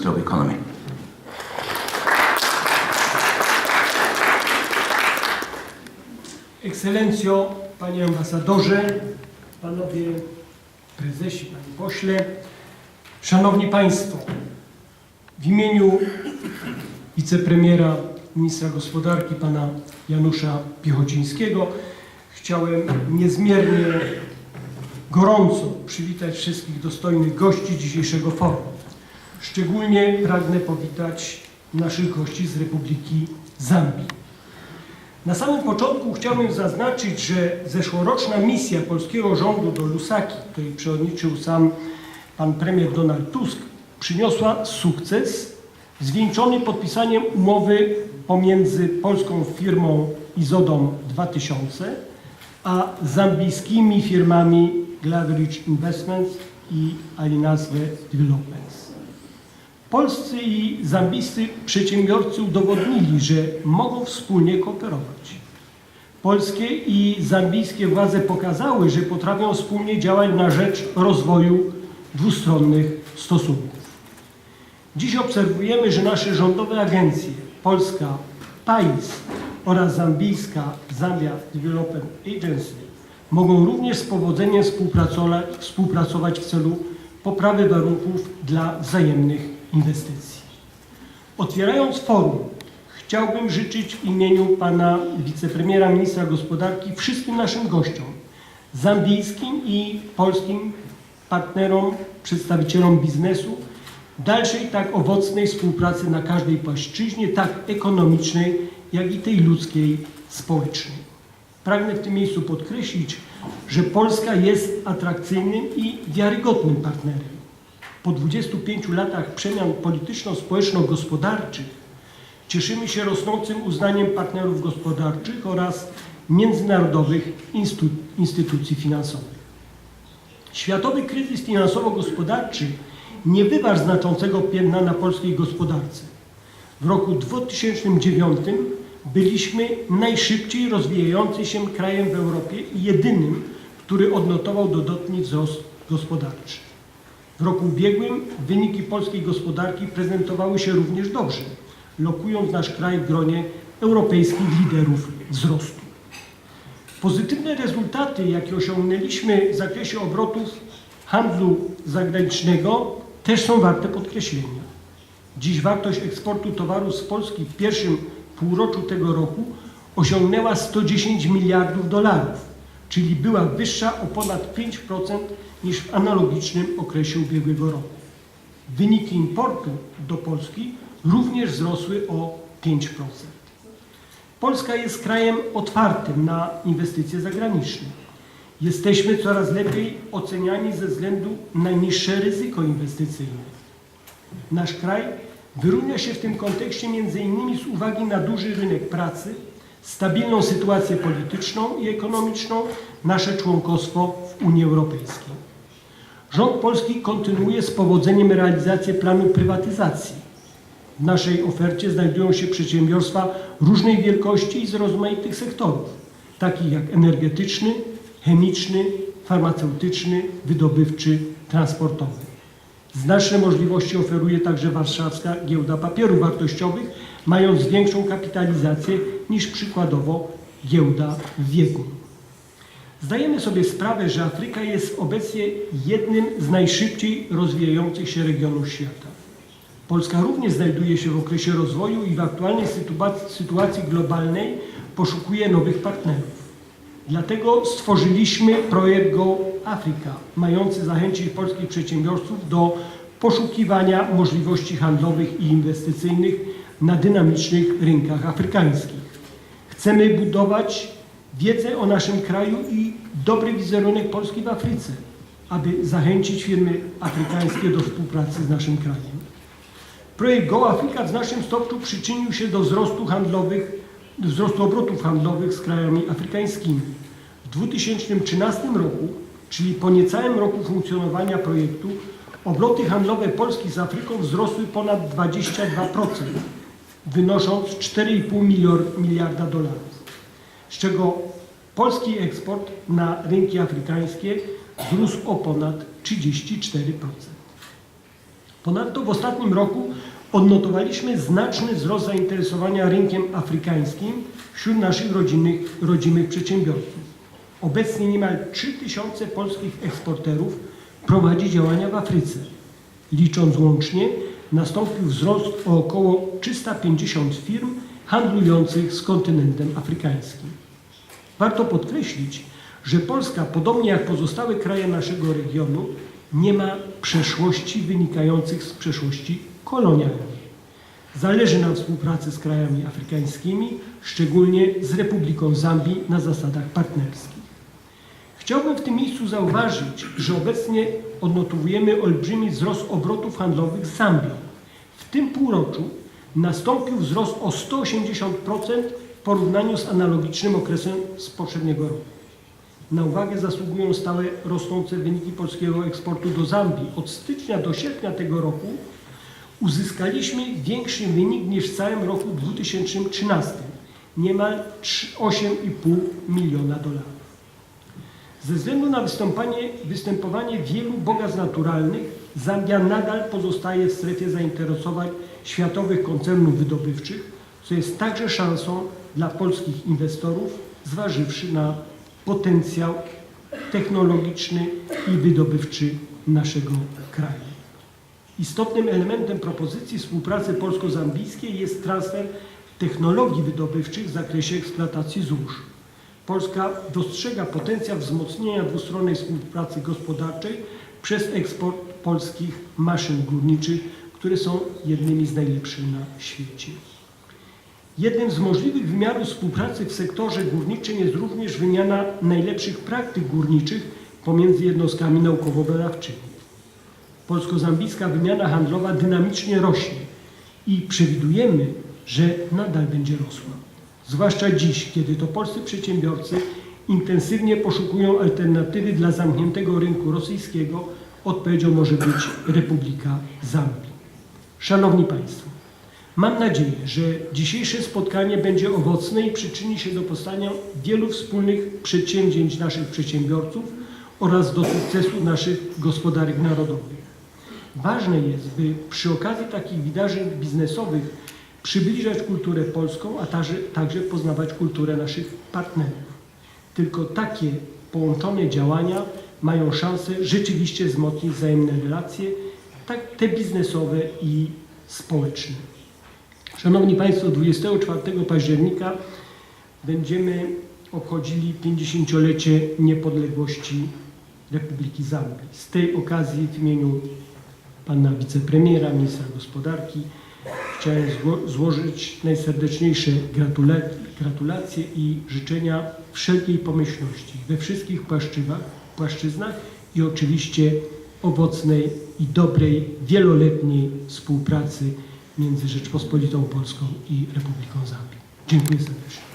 Minister of Economy. Ekscelencjo, Panie Ambasadorze, Panowie Prezesi, Panie Pośle, Szanowni Państwo, w imieniu wicepremiera, ministra gospodarki, Pana Janusza Piechocińskiego chciałem niezmiernie gorąco przywitać wszystkich dostojnych gości dzisiejszego forum. Szczególnie pragnę powitać naszych gości z Republiki Zambii. Na samym początku chciałbym zaznaczyć, że zeszłoroczna misja polskiego rządu do Lusaki, której przewodniczył sam pan premier Donald Tusk, przyniosła sukces zwieńczony podpisaniem umowy pomiędzy polską firmą Izodą 2000 a zambijskimi firmami Glaveridge Investments i Alinazwe Developments. Polscy i zambijscy przedsiębiorcy udowodnili, że mogą wspólnie kooperować. Polskie i zambijskie władze pokazały, że potrafią wspólnie działać na rzecz rozwoju dwustronnych stosunków. Dziś obserwujemy, że nasze rządowe agencje, polska PAIS oraz zambijska Zambia Development Agency mogą również z powodzeniem współpracować, w celu poprawy warunków dla wzajemnych inwestycji. Otwierając forum, chciałbym życzyć w imieniu pana wicepremiera, ministra gospodarki wszystkim naszym gościom, zambijskim i polskim partnerom, przedstawicielom biznesu, dalszej tak owocnej współpracy na każdej płaszczyźnie, tak ekonomicznej, jak i tej ludzkiej, społecznej. Pragnę w tym miejscu podkreślić, że Polska jest atrakcyjnym i wiarygodnym partnerem. Po 25 latach przemian polityczno-społeczno-gospodarczych cieszymy się rosnącym uznaniem partnerów gospodarczych oraz międzynarodowych instytucji finansowych. Światowy kryzys finansowo-gospodarczy nie wywarł znaczącego piętna na polskiej gospodarce. W roku 2009 byliśmy najszybciej rozwijającym się krajem w Europie i jedynym, który odnotował dodatni wzrost gospodarczy. W roku ubiegłym wyniki polskiej gospodarki prezentowały się również dobrze, lokując nasz kraj w gronie europejskich liderów wzrostu. Pozytywne rezultaty, jakie osiągnęliśmy w zakresie obrotów handlu zagranicznego, też są warte podkreślenia. Dziś wartość eksportu towarów z Polski w pierwszym półroczu tego roku osiągnęła 110 miliardów dolarów, czyli była wyższa o ponad 5% niż w analogicznym okresie ubiegłego roku. Wyniki importu do Polski również wzrosły o 5%. Polska jest krajem otwartym na inwestycje zagraniczne. Jesteśmy coraz lepiej oceniani ze względu na niższe ryzyko inwestycyjne. Nasz kraj wyróżnia się w tym kontekście m.in. z uwagi na duży rynek pracy, stabilną sytuację polityczną i ekonomiczną, nasze członkostwo w Unii Europejskiej. Rząd polski kontynuuje z powodzeniem realizację planu prywatyzacji. W naszej ofercie znajdują się przedsiębiorstwa różnej wielkości i z rozmaitych sektorów, takich jak energetyczny, chemiczny, farmaceutyczny, wydobywczy, transportowy. Znaczne możliwości oferuje także warszawska giełda papierów wartościowych, mając większą kapitalizację niż przykładowo giełda w wieku. Zdajemy sobie sprawę, że Afryka jest obecnie jednym z najszybciej rozwijających się regionów świata. Polska również znajduje się w okresie rozwoju i w aktualnej sytuacji, globalnej poszukuje nowych partnerów. Dlatego stworzyliśmy projekt Go Africa, mający zachęcić polskich przedsiębiorców do poszukiwania możliwości handlowych i inwestycyjnych na dynamicznych rynkach afrykańskich. Chcemy budować wiedzę o naszym kraju i dobry wizerunek Polski w Afryce, aby zachęcić firmy afrykańskie do współpracy z naszym krajem. Projekt Go Africa w znacznym stopniu przyczynił się do wzrostu handlowych, wzrostu obrotów handlowych z krajami afrykańskimi. W 2013 roku, czyli po niecałym roku funkcjonowania projektu, obroty handlowe Polski z Afryką wzrosły ponad 22%, wynosząc 4,5 milior- miliarda dolarów, z czego polski eksport na rynki afrykańskie wzrósł o ponad 34%. Ponadto w ostatnim roku odnotowaliśmy znaczny wzrost zainteresowania rynkiem afrykańskim wśród naszych rodzinnych, rodzimych przedsiębiorców. Obecnie niemal 3000 polskich eksporterów prowadzi działania w Afryce. Licząc łącznie, nastąpił wzrost o około 350 firm handlujących z kontynentem afrykańskim. Warto podkreślić, że Polska, podobnie jak pozostałe kraje naszego regionu, nie ma przeszłości wynikających z przeszłości kolonialnej. Zależy nam współpracy z krajami afrykańskimi, szczególnie z Republiką Zambii na zasadach partnerskich. Chciałbym w tym miejscu zauważyć, że obecnie odnotowujemy olbrzymi wzrost obrotów handlowych z Zambią. W tym półroczu nastąpił wzrost o 180% w porównaniu z analogicznym okresem z poprzedniego roku. Na uwagę zasługują stale rosnące wyniki polskiego eksportu do Zambii. Od stycznia do sierpnia tego roku uzyskaliśmy większy wynik niż w całym roku 2013, niemal 3 8,5 miliona dolarów. Ze względu na występowanie wielu bogactw naturalnych, Zambia nadal pozostaje w strefie zainteresowań światowych koncernów wydobywczych, co jest także szansą dla polskich inwestorów, zważywszy na potencjał technologiczny i wydobywczy naszego kraju. Istotnym elementem propozycji współpracy polsko-zambijskiej jest transfer technologii wydobywczych w zakresie eksploatacji złóż. Polska dostrzega potencjał wzmocnienia dwustronnej współpracy gospodarczej przez eksport polskich maszyn górniczych, które są jednymi z najlepszych na świecie. Jednym z możliwych wymiarów współpracy w sektorze górniczym jest również wymiana najlepszych praktyk górniczych pomiędzy jednostkami naukowo-badawczymi. Polsko-zambijska wymiana handlowa dynamicznie rośnie i przewidujemy, że nadal będzie rosła. Zwłaszcza dziś, kiedy to polscy przedsiębiorcy intensywnie poszukują alternatywy dla zamkniętego rynku rosyjskiego, odpowiedzią może być Republika Zambii. Szanowni Państwo, mam nadzieję, że dzisiejsze spotkanie będzie owocne i przyczyni się do powstania wielu wspólnych przedsięwzięć naszych przedsiębiorców oraz do sukcesu naszych gospodarek narodowych. Ważne jest, by przy okazji takich wydarzeń biznesowych przybliżać kulturę polską, a także, także poznawać kulturę naszych partnerów. Tylko takie połączone działania mają szansę rzeczywiście wzmocnić wzajemne relacje, tak te biznesowe i społeczne. Szanowni Państwo, 24 października będziemy obchodzili 50-lecie niepodległości Republiki Zambii. Z tej okazji w imieniu pana wicepremiera, ministra gospodarki chciałem zło- złożyć najserdeczniejsze gratula- gratulacje i życzenia wszelkiej pomyślności we wszystkich płaszczyznach, płaszczyznach i oczywiście owocnej i dobrej, wieloletniej współpracy między Rzeczpospolitą Polską i Republiką Zambii. Dziękuję serdecznie.